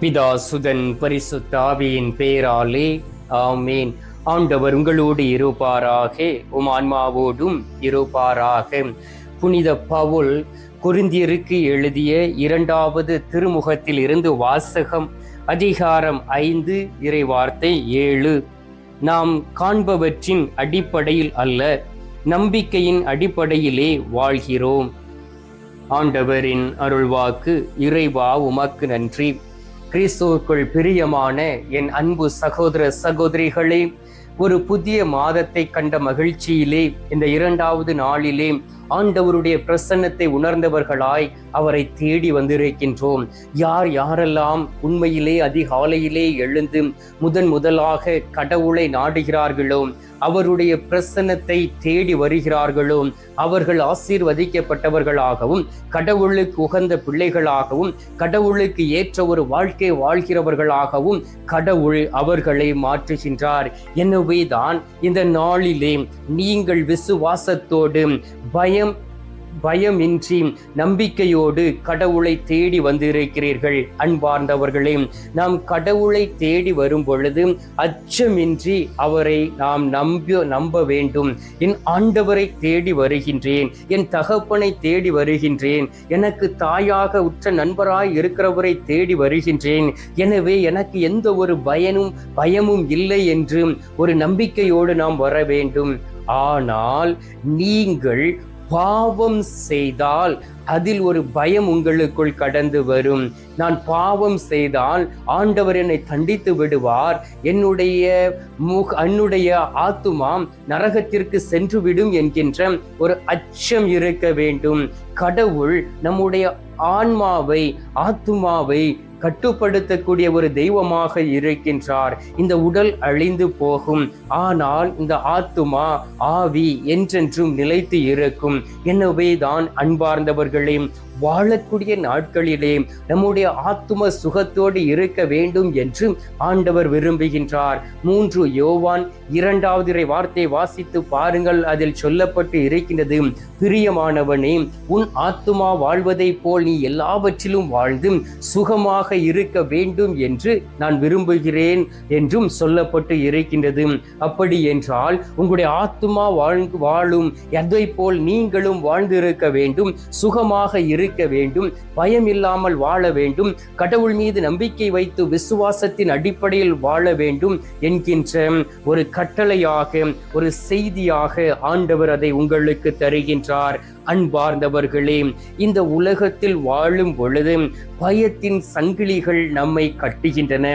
பிதா சுதன் பரிசுத்த ஆவியின் பேராலே ஆமேன். ஆண்டவர் உங்களோடு இருப்பாராக உம் ஆன்மாவோடும் இருப்பாராக. புனித பவுல் குருந்தியருக்கு எழுதிய இரண்டாவது திருமுகத்தில் இருந்து வாசகம் அதிகாரம் ஐந்து இறைவார்த்தை ஏழு. நாம் காண்பவற்றின் அடிப்படையில் அல்ல நம்பிக்கையின் அடிப்படையிலே வாழ்கிறோம். ஆண்டவரின் அருள்வாக்கு இறைவா உமக்கு நன்றி. கிறிஸ்துவுக்குள் பிரியமான என் அன்பு சகோதர சகோதரிகளே ஒரு புதிய மாதத்தை கண்ட மகிழ்ச்சியிலே இந்த இரண்டாவது நாளிலே ஆண்டவருடைய பிரசன்னத்தை உணர்ந்தவர்களாய் அவரை தேடி வந்திருக்கின்றோம். யார் யாரெல்லாம் உண்மையிலே அதிகாலையிலே எழுந்து முதன் முதலாக கடவுளை நாடுகிறார்களோ அவருடைய பிரசன்னத்தை தேடி வருகிறார்களோ அவர்கள் ஆசீர்வதிக்கப்பட்டவர்களாகவும் கடவுளுக்கு உகந்த பிள்ளைகளாகவும் கடவுளுக்கு ஏற்ற ஒரு வாழ்க்கை வாழ்கிறவர்களாகவும் கடவுள் அவர்களை மாற்றுகின்றார். எனவே தான் இந்த நாளிலே நீங்கள் விசுவாசத்தோடு பயம் பயமின்றி நம்பிக்கையோடு கடவுளை தேடி வந்திருக்கிறீர்கள் அன்பார்ந்தவர்களே. நாம் கடவுளை தேடி வரும் பொழுது அச்சமின்றி அவரை நாம் நம்ப நம்ப வேண்டும். என் ஆண்டவரை தேடி வருகின்றேன் என் தகப்பனை தேடி வருகின்றேன் எனக்கு தாயாக உற்ற நண்பராய் இருக்கிறவரை தேடி வருகின்றேன். எனவே எனக்கு எந்த ஒரு பயனும் பயமும் இல்லை என்று ஒரு நம்பிக்கையோடு நாம் வர வேண்டும். ஆனால் நீங்கள் பாவம் செய்தால் அதில் ஒரு பயம் உங்களுக்குள் கடந்து வரும். நான் பாவம் செய்தால் ஆண்டவர் என்னை தண்டித்து விடுவார். என்னுடைய முக என்னுடைய ஆத்துமா நரகத்திற்கு சென்று விடும் என்கின்ற ஒரு அச்சம் இருக்க வேண்டும். கடவுள் நம்முடைய ஆன்மாவை ஆத்துமாவை கட்டுப்படுத்தக்கூடிய ஒரு தெய்வமாக இருக்கின்றார். இந்த உடல் அழிந்து போகும். ஆனால் இந்த ஆத்துமா ஆவி என்றென்றும் நிலைத்து இருக்கும். எனவே தான் அன்பார்ந்தவர்களே வாழக்கூடிய நாட்களிலே நம்முடைய ஆத்தும சுகத்தோடு இருக்க வேண்டும் என்று ஆண்டவர் விரும்புகின்றார். மூன்று யோவான் இரண்டாவது இறை வார்த்தை வாசித்து பாருங்கள். அதில் சொல்லப்பட்டு இருக்கின்றது பிரியமானவனே உன் ஆத்துமா வாழ்வதை போல் நீ எல்லாவற்றிலும் வாழ்ந்து சுகமாக இருக்க வேண்டும் என்று நான் விரும்புகிறேன் என்றும் சொல்லப்பட்டு இருக்கின்றது. அப்படி என்றால் உங்களுடைய ஆத்துமா வாழ்ந்து வாழும் எதை போல் நீங்களும் வாழ்ந்திருக்க வேண்டும் சுகமாக இரு இருக்க வேண்டும் பயம் இல்லாமல் வாழ வேண்டும் கடவுள் மீது நம்பிக்கை வைத்து விசுவாசத்தின் அடிப்படையில் வாழ வேண்டும் என்கின்ற ஒரு கட்டளையாக ஒரு செய்தியாக ஆண்டவர் அதை உங்களுக்கு தருகின்றார். அன்பார்ந்தவர்களே இந்த உலகத்தில் வாழும் பொழுது பயத்தின் சங்கிலிகள் நம்மை கட்டுகின்றன.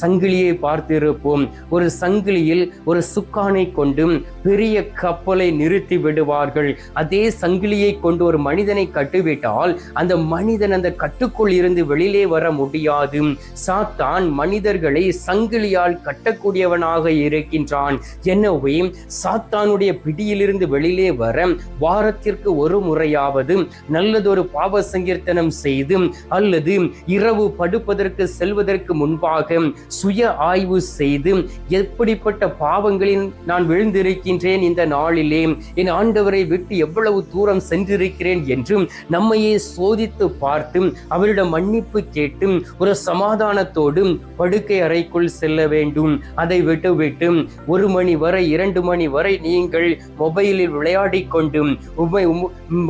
சங்கிலியை பார்த்திருப்போம். ஒரு சங்கிலியில் ஒரு சுக்கானை கொண்டு பெரிய கப்பலை நிறுத்தி விடுவார்கள். அதே சங்கிலியை கொண்டு ஒரு மனிதனை கட்டுவிட்டால் அந்த மனிதன் அந்த கட்டுக்குள் இருந்து வெளியிலே வர முடியாது. சாத்தான் மனிதர்களை சங்கிலியால் கட்டக்கூடியவனாக இருக்கின்றான். எனவே சாத்தானுடைய பிடியிலிருந்து வெளியிலே வர வாரத்திற்கு ஒரு முறையாவது நல்லதொரு பாவ சங்கீர்த்தனம் செய்து அல்லது இரவு படுப்பதற்கு செல்வதற்கு முன்பாக சுய ஆய்வு செய்து எப்படிப்பட்ட பாவங்களில் நான் விழுந்திருக்கின்றேன் இந்த நாளிலே என் ஆண்டவரை விட்டு எவ்வளவு தூரம் சென்றிருக்கிறேன் என்றும் நம்மையே சோதித்து பார்த்து அவரிடம் மன்னிப்பு கேட்டு ஒரு சமாதானத்தோடு படுக்கை அறைக்குள் செல்ல வேண்டும். அதை விட்டுவிட்டு ஒரு மணி வரை இரண்டு மணி வரை நீங்கள் மொபைலில் விளையாடி கொண்டு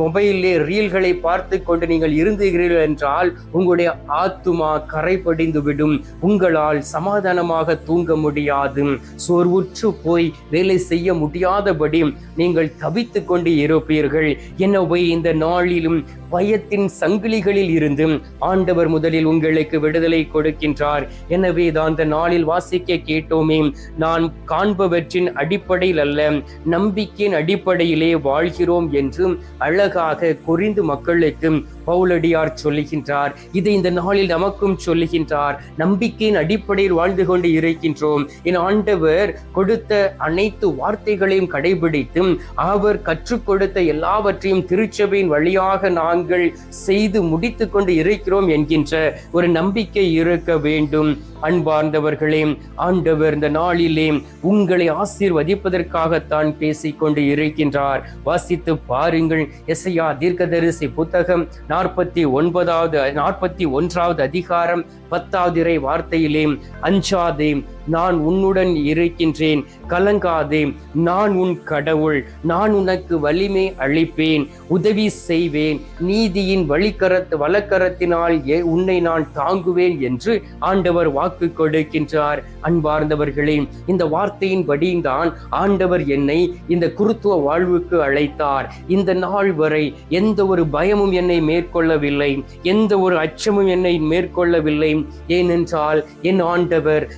மொபைலிலே ரீல்களை பார்த்து கொண்டு நீங்கள் இருந்தீர்கள் என்றால் உங்களுடைய ஆத்துமா கரைபடிந்து விடும். உங்களால் சமாதானமாக தூங்க முடியாது. சோர்வுற்று போய் வேலை செய்ய முடியாதபடி நீங்கள் தவித்து கொண்டு இருப்பீர்கள். எனவே இந்த நாளிலும் பயத்தின் சங்கிலிகளில் இருந்து ஆண்டவர் முதலில் உங்களுக்கு விடுதலை கொடுக்கின்றார். எனவே தான் அந்த நாளில் வாசிக்க கேட்டோமே நான் காண்பவற்றின் அடிப்படையில் அல்ல நம்பிக்கையின் அடிப்படையிலே வாழ்கிறோம் என்று அழகாக குறிந்து மக்களுக்கு பவுலடியார் சொல்லுகின்றார். இதை இந்த நாளில் நமக்கும் சொல்லுகின்றார். நம்பிக்கையின் அடிப்படையில் வாழ்ந்து கொண்டு இருக்கின்றோம். என் ஆண்டவர் கொடுத்த அனைத்து வார்த்தைகளையும் கடைபிடித்தும் அவர் கற்றுக் கொடுத்த எல்லாவற்றையும் திருச்சபையின் வழியாக நாங்கள் செய்து முடித்து கொண்டு இருக்கிறோம் என்கின்ற ஒரு நம்பிக்கை இருக்க வேண்டும். அன்பார்ந்தவர்களே ஆண்டவர் இந்த நாளிலே உங்களை ஆசீர்வதிப்பதற்காகத்தான் பேசிக்கொண்டு இருக்கின்றார். வாசித்து பாருங்கள். எஸ்ஐயா தீர்க்கதரிசி புத்தகம் நாற்பத்தி ஒன்பதாவது நாற்பத்தி ஒன்றாவது அதிகாரம் பத்தாவது இறை வார்த்தையிலே அஞ்சாதே நான் உன்னுடன் இருக்கின்றேன். கலங்காதே நான் உன் கடவுள். நான் உனக்கு வலிமை அளிப்பேன். உதவி செய்வேன். நீதியின் வழிக்கரத்து வழக்கரத்தினால் உன்னை நான் தாங்குவேன் என்று ஆண்டவர் வாக்கு கொடுக்கின்றார். அன்பார்ந்தவர்களே இந்த வார்த்தையின் தான் ஆண்டவர் என்னை இந்த குருத்துவ வாழ்வுக்கு அழைத்தார். இந்த நாள் வரை எந்த ஒரு பயமும் என்னை மேற்கொள்ளவில்லை. எந்த ஒரு அச்சமும் என்னை மேற்கொள்ளவில்லை. ஏனென்றால் என் ஆண்டவர்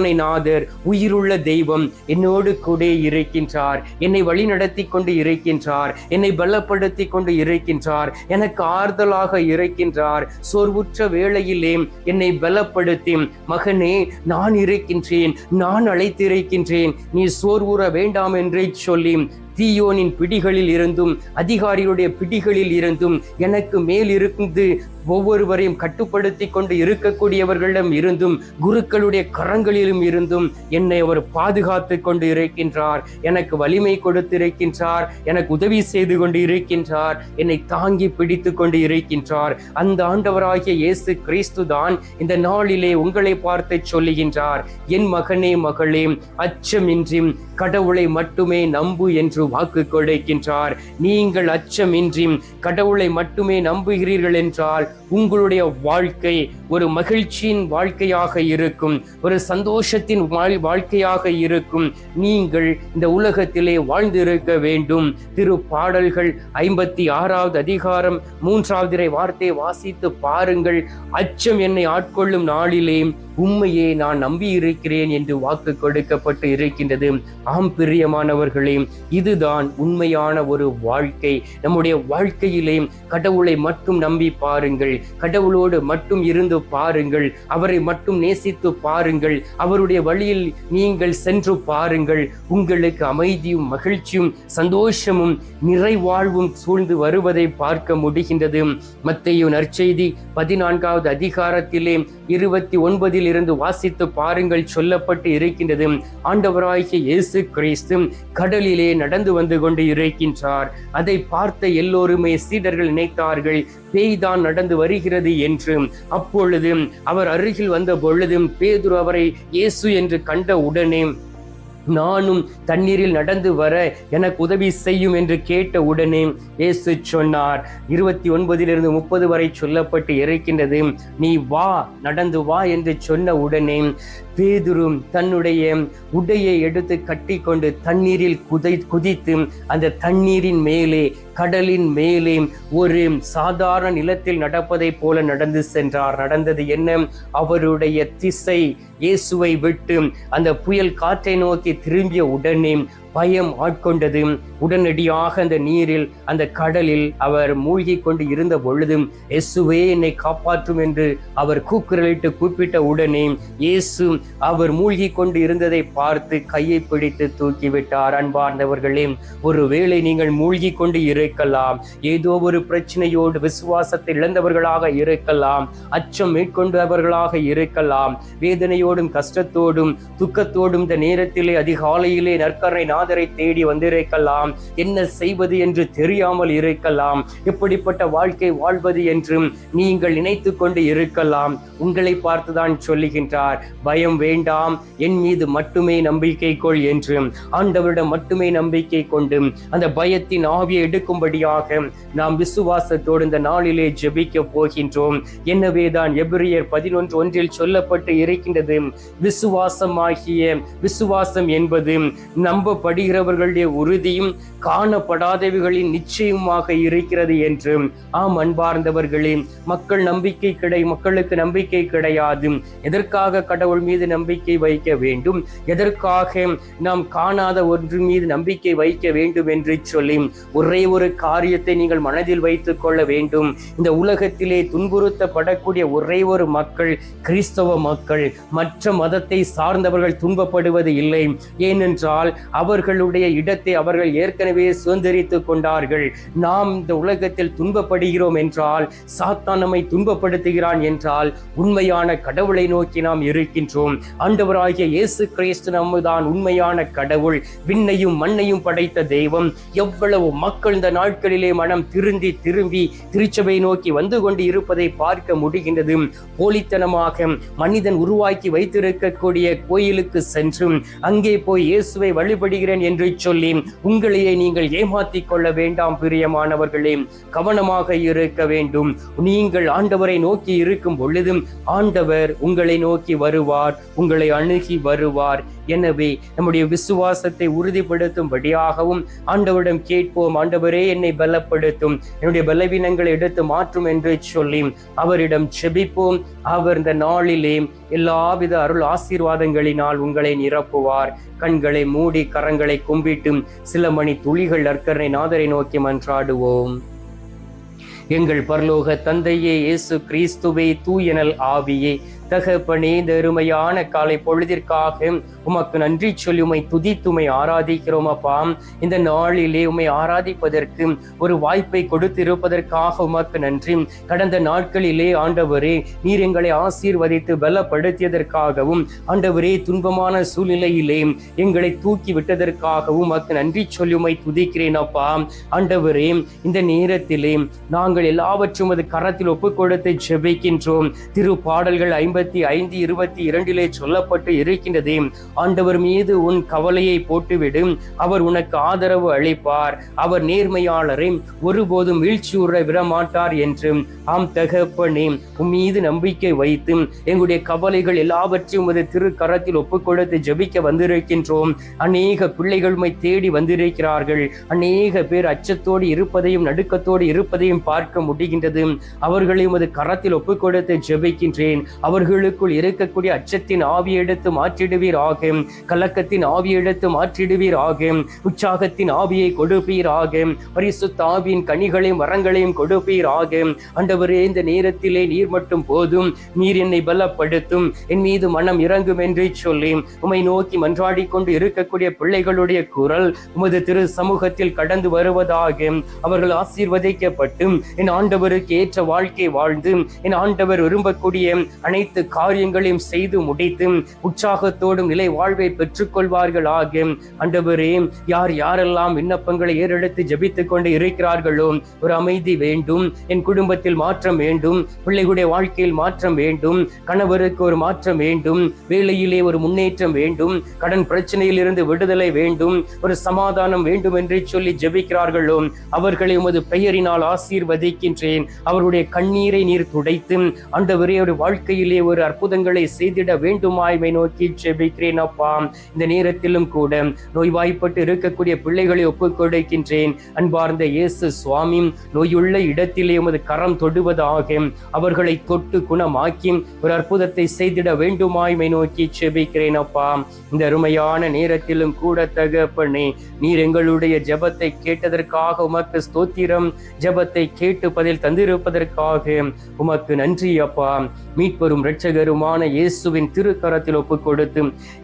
கருணை நாதர் உயிருள்ள தெய்வம் என்னோடு கூட இருக்கின்றார். என்னை வழி நடத்தி கொண்டு இருக்கின்றார். என்னை பலப்படுத்தி கொண்டு இருக்கின்றார். எனக்கு ஆறுதலாக இருக்கின்றார். சோர்வுற்ற வேளையிலே என்னை பலப்படுத்தி மகனே நான் இருக்கின்றேன். நான் அழைத்திருக்கின்றேன். நீ சோர்வுற வேண்டாம் என்றே சொல்லி தீயோனின் பிடிகளில் இருந்தும் அதிகாரிகளுடைய பிடிகளில் இருந்தும் எனக்கு மேல் இருந்து ஒவ்வொருவரையும் கட்டுப்படுத்தி கொண்டு இருக்கக்கூடியவர்களிடம் இருந்தும் குருக்களுடைய கரங்களிலும் இருந்தும் என்னை அவர் பாதுகாத்து கொண்டு இருக்கின்றார். எனக்கு வலிமை கொடுத்திருக்கின்றார். எனக்கு உதவி செய்து கொண்டு இருக்கின்றார். என்னை தாங்கி பிடித்து கொண்டு இருக்கின்றார். அந்த ஆண்டவராகிய இயேசு கிறிஸ்து தான் இந்த நாளிலே உங்களை பார்த்து சொல்லுகின்றார். என் மகனே மகளே அச்சமின்றி கடவுளை மட்டுமே நம்பு என்று வாக்கு கொடுக்கின்றார். நீங்கள் அச்சமின்றி கடவுளை மட்டுமே நம்புகிறீர்கள் என்றால் உங்களுடைய வாழ்க்கை ஒரு மகிழ்ச்சியின் வாழ்க்கையாக இருக்கும் ஒரு சந்தோஷத்தின் வாழ்க்கையாக இருக்கும். நீங்கள் இந்த உலகத்திலே வாழ்ந்திருக்க வேண்டும். திரு பாடல்கள் ஐம்பத்தி ஆறாவது அதிகாரம் மூன்றாவது வார்த்தையை வாசித்து பாருங்கள். அச்சம் என்னை ஆட்கொள்ளும் நாளிலே உண்மையே நான் நம்பி இருக்கிறேன் என்று வாக்கு கொடுக்கப்பட்டு இருக்கின்றது. ஆம் பிரியமானவர்களே இதுதான் உண்மையான ஒரு வாழ்க்கை. நம்முடைய வாழ்க்கையிலே கடவுளை மட்டும் நம்பி பாருங்கள். கடவுளோடு மட்டும் இருந்து பாருங்கள். அவரை மட்டும் நேசித்து பாருங்கள். அவருடைய வழியில் நீங்கள் சென்று பாருங்கள். உங்களுக்கு அமைதியும் மகிழ்ச்சியும் சந்தோஷமும் நிறைவாழ்வும் சூழ்ந்து வருவதை பார்க்க முடிகின்றது. மத்தையு நற்செய்தி பதினான்காவது அதிகாரத்திலே இருபத்தி ஒன்பதில் இருந்து வாசித்து பாருங்கள் சொல்லப்பட்டு இருக்கின்றது. ஆண்டவராகிய இயேசு கிறிஸ்து கடலிலே நடந்து வந்து கொண்டு இருக்கின்றார். அதை பார்த்த எல்லோருமே சீடர்கள் நினைத்தார்கள் பேய்தான் நடந்து வருகிறது என்று. அப்பொழுது அவர் அருகில் வந்த பொழுதும் பேதுரு அவரை இயேசு என்று கண்ட உடனே நானும் தண்ணீரில் நடந்து வர எனக்கு உதவி செய்யும் என்று கேட்ட உடனே இயேசு சொன்னார். இருபத்தி ஒன்பதிலிருந்து முப்பது வரை சொல்லப்பட்டு இறைக்கின்றது. நீ வா நடந்து வா என்று சொன்ன உடனே பேதுரும் தன்னுடைய உடையை எடுத்து கட்டிக்கொண்டு தண்ணீரில் குதை குதித்து அந்த தண்ணீரின் மேலே கடலின் மேலே ஒரு சாதாரண நிலத்தில் நடப்பதைப் போல நடந்து சென்றார். நடந்தது என்ன? அவருடைய திசை இயேசுவை விட்டு அந்த புயல் காற்றை நோக்கி திரும்பிய உடனே பயம் ஆட்கொண்டது. உடனடியாக அந்த நீரில் அந்த கடலில் அவர் மூழ்கி கொண்டு இருந்த பொழுதும் இயேசுவே என்னை காப்பாற்றும் என்று அவர் கூக்குரலிட்டு கூப்பிட்ட உடனே இயேசு அவர் மூழ்கி கொண்டு இருந்ததை பார்த்து கையை பிடித்து தூக்கிவிட்டார். அன்பார்ந்தவர்களே ஒருவேளை நீங்கள் மூழ்கி கொண்டு இருக்கலாம். ஏதோ ஒரு பிரச்சனையோடு விசுவாசத்தை இழந்தவர்களாக இருக்கலாம். அச்சம் மேற்கொண்டவர்களாக இருக்கலாம். வேதனையோடும் கஷ்டத்தோடும் துக்கத்தோடும் இந்த நேரத்திலே அதிகாலையிலே நற்கரை நாதரை தேடி வந்திருக்கலாம். என்ன செய்வது என்று தெரியாமல் இருக்கலாம். எப்படிப்பட்ட வாழ்க்கை வாழ்வது என்றும் நீங்கள் நினைத்து கொண்டு இருக்கலாம். உங்களை பார்த்துதான் சொல்லுகின்றார். பயம் வேண்டாம். என் மீது மட்டுமே நம்பிக்கை கொள் என்று ஆண்டவரிடம் மட்டுமே நம்பிக்கை கொண்டு அந்த பயத்தின் ஆவியை எடுக்கும்படியாக நாம் விசுவாசத்தோடு இந்த நாளிலே ஜெபிக்க போகின்றோம். என்னவேதான் எபிரியர் பதினொன்று ஒன்றில் சொல்லப்பட்டு இருக்கின்றது. விசுவாசமாகிய விசுவாசம் என்பது நம்பப்படுகிறவர்களுடைய உறுதியும் காணப்படாதவைகளின் நிச்சயமாக இருக்கிறது என்று. ஆம் அன்பார்ந்தவர்களே மக்கள் நம்பிக்கை கிடை மக்களுக்கு நம்பிக்கை கிடையாது. எதற்காக கடவுள் மீது நம்பிக்கை வைக்க வேண்டும்? எதற்காக நாம் காணாத ஒன்று மீது நம்பிக்கை வைக்க வேண்டும் என்று சொல்லி ஒரே ஒரு காரியத்தை நீங்கள் மனதில் வைத்துக் கொள்ள வேண்டும். இந்த உலகத்திலே துன்புறுத்தப்படக்கூடிய ஒரே ஒரு மக்கள் கிறிஸ்தவ மக்கள். மற்ற மதத்தை சார்ந்தவர்கள் துன்பப்படுவது இல்லை. ஏனென்றால் அவர் அவர்களுடைய இடத்தை அவர்கள் ஏற்கனவே சுதந்திரித்து கொண்டார்கள். நாம் இந்த உலகத்தில் துன்பப்படுகிறோம் என்றால் சாத்தான் நம்மை துன்பப்படுத்துகிறான் என்றால் உண்மையான கடவுளை நோக்கி நாம் இருக்கின்றோம். ஆண்டவராகிய இயேசு கிறிஸ்து நம்முதான் உண்மையான கடவுள். விண்ணையும் மண்ணையும் படைத்த தெய்வம். எவ்வளவு மக்கள் இந்த நாட்களிலே மனம் திருந்தி திரும்பி திருச்சபை நோக்கி வந்து கொண்டு இருப்பதை பார்க்க முடிகின்றது. போலித்தனமாக மனிதன் உருவாக்கி வைத்திருக்கக்கூடிய கோயிலுக்கு சென்றும் அங்கே போய் இயேசுவை வழிபடுகிறேன் என்று சொல்லி உங்களையே நீங்கள் ஏமாத்திக் கொள்ள வேண்டாம் பிரியமானவர்களே. கவனமாக இருக்க வேண்டும். நீங்கள் ஆண்டவரை நோக்கி இருக்கும் பொழுதும் ஆண்டவர் உங்களை நோக்கி வருவார் உங்களை அணுகி வருவார். எனவே நம்முடைய விசுவாசத்தை உறுதிப்படுத்தும்படியாகவும் ஆண்டவரிடம் கேட்போம். ஆண்டவரே என்னை பலப்படுத்தும். என்னுடைய பலவீனங்களை எடுத்து மாற்றும் என்று சொல்லி அவரிடம் செபிப்போம். அவர் இந்த நாளிலே எல்லாவித அருள் ஆசீர்வாதங்களினால் உங்களை நிரப்புவார். கண்களை மூடி கரங்களை கும்பிட்டும் சில மணி துளிகள் நற்கரை நாதரை நோக்கி மன்றாடுவோம். எங்கள் பரலோக தந்தையே இயேசு கிறிஸ்துவே தூயனல் ஆவியே. தகப்பனே இந்த அருமையான காலை பொழுதிற்காக உமக்கு நன்றி சொல்லி உமை துதித்துமை ஆராதிக்கிறோம் அப்பா. இந்த நாளிலே உமை ஆராதிப்பதற்கு ஒரு வாய்ப்பை கொடுத்திருப்பதற்காக உமக்கு நன்றி. கடந்த நாட்களிலே ஆண்டவரே நீர் எங்களை ஆசீர்வதித்து பலப்படுத்தியதற்காகவும் ஆண்டவரே துன்பமான சூழ்நிலையிலே எங்களை தூக்கி விட்டதற்காகவும் உமக்கு நன்றி சொல்லி உமை துதிக்கிறேன் அப்பா. ஆண்டவரே இந்த நேரத்திலே நாங்கள் எல்லாவற்றும் அது கரத்தில் ஒப்பு கொடுத்து ஜெபிக்கின்றோம். திரு பாடல்கள் ஐம்பத்தி ஐந்து இருபத்தி இரண்டிலே சொல்லப்பட்டு இருக்கின்றதே. ஆண்டவர் மீது உன் கவலையை போட்டுவிடும். அவர் உனக்கு ஆதரவு அளிப்பார். அவர் நேர்மையாளரை ஒருபோதும் வீழ்ச்சியுற விடமாட்டார் என்றும். ஆம் தகப்பனே உன் மீது நம்பிக்கை வைத்து எங்களுடைய கவலைகள் எல்லாவற்றையும் உமது திரு கரத்தில் ஜபிக்க ஜெபிக்க வந்திருக்கின்றோம். அநேக பிள்ளைகள் தேடி வந்திருக்கிறார்கள். அநேக பேர் அச்சத்தோடு இருப்பதையும் நடுக்கத்தோடு இருப்பதையும் பார்க்க முடிகின்றது. அவர்களை உமது கரத்தில் ஒப்புக்கொடுத்து கொடுத்து ஜெபிக்கின்றேன். அவர்களுக்குள் இருக்கக்கூடிய அச்சத்தின் ஆவி எடுத்து மாற்றிடுவீர் ஆகும் கலக்கத்தின் ஆவி எடுத்து மாற்றிடுவீர் ஆகும் உற்சாகத்தின் ஆவியை கொடுப்பீர் ஆகும் பரிசுத்த ஆவியின் கனிகளையும் வரங்களையும் கொடுப்பீர் ஆகும் ஆண்டவரே இந்த நேரத்திலே நீர் மட்டும் போதும். நீர் என்னை பலப்படுத்தும். என் மீது மனம் இறங்கும் என்று சொல்லி உமை நோக்கி மன்றாடி கொண்டு இருக்கக்கூடிய பிள்ளைகளுடைய குரல் உமது திரு சமூகத்தில் கடந்து வருவதாக. அவர்கள் ஆசீர்வதிக்கப்பட்டு என் ஆண்டவருக்கு ஏற்ற வாழ்க்கை வாழ்ந்து என் ஆண்டவர் விரும்பக்கூடிய அனைத்து காரியங்களையும் செய்து முடித்து உற்சாகத்தோடும் நிலை வாழ்வை பெற்றுக்கொள்வார்கள் ஆகும் அண்டவரே யார் யாரெல்லாம் விண்ணப்பங்களை ஏறெடுத்து ஜபித்துக் கொண்டு இருக்கிறார்களோ ஒரு அமைதி வேண்டும் என் குடும்பத்தில் மாற்றம் வேண்டும் பிள்ளைகளுடைய வாழ்க்கையில் மாற்றம் வேண்டும் கணவருக்கு ஒரு மாற்றம் வேண்டும் வேலையிலே ஒரு முன்னேற்றம் வேண்டும் கடன் பிரச்சனையில் இருந்து விடுதலை வேண்டும் ஒரு சமாதானம் வேண்டும் என்று சொல்லி ஜெபிக்கிறார்களோ அவர்களை உமது பெயரினால் ஆசீர்வதிக்கின்றேன். அவருடைய கண்ணீரை நீர் துடைத்து அண்டவரே ஒரு வாழ்க்கையிலே ஒரு அற்புதங்களை செய்திட வேண்டுமாய்மை நோக்கி ஜெபிக்கிறேன். அப்பா இந்த நேரத்திலும் கூட நோய்வாய்ப்பட்டு இருக்கக்கூடிய பிள்ளைகளை ஒப்புக்கொடுக்கின்றேன் அன்பார்ந்த இயேசு சுவாமி நோயுள்ள இடத்திலே உமது கரம் தொடுவதாக அவர்களை தொட்டு குணமாக்கி ஒரு அற்புதத்தை செய்திட வேண்டுமாய்மை நோக்கி செபிக்கிறேன் அப்பா. இந்த அருமையான நேரத்திலும் கூட தகப்பனே நீர் எங்களுடைய ஜபத்தை கேட்டதற்காக உமக்கு ஸ்தோத்திரம். ஜபத்தை கேட்டு பதில் தந்திருப்பதற்காக உமக்கு நன்றி அப்பா. மீட்பரும் இரட்சகருமான இயேசுவின் திருக்கரத்தில் ஒப்புக் கொடுத்து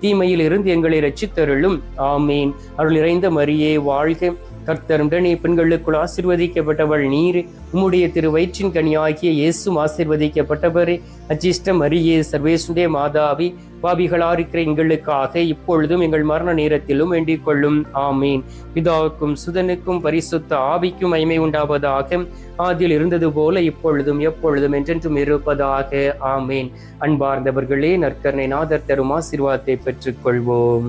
தீமையில் இருந்து எங்களை ரச்சித்தருளும் ஆமீன். அருள் நிறைந்த மரியே வாழ்க கர்த்தருடனே பெண்களுக்குள் ஆசிர்வதிக்கப்பட்டவள் நீர் உம்முடைய திரு வயிற்றின் கனியாகிய இயேசும் ஆசிர்வதிக்கப்பட்டவர். அஜிஷ்டம் மரியே சர்வேசுடைய மாதாவி பாபிகளா இருக்கிற எங்களுக்காக இப்பொழுதும் எங்கள் மரண நேரத்திலும் வேண்டிக் கொள்ளும். ஆமீன். பிதாவுக்கும் சுதனுக்கும் பரிசுத்த ஆவிக்கும் மைமை உண்டாவதாக ஆதியில் இருந்தது போல இப்பொழுதும் எப்பொழுதும் என்றென்றும் இருப்பதாக. ஆமீன். அன்பார்ந்தவர்களே நற்கர்ணை நாதர் தரும் ஆசீர்வாதத்தை பெற்றுக்கொள்வோம்.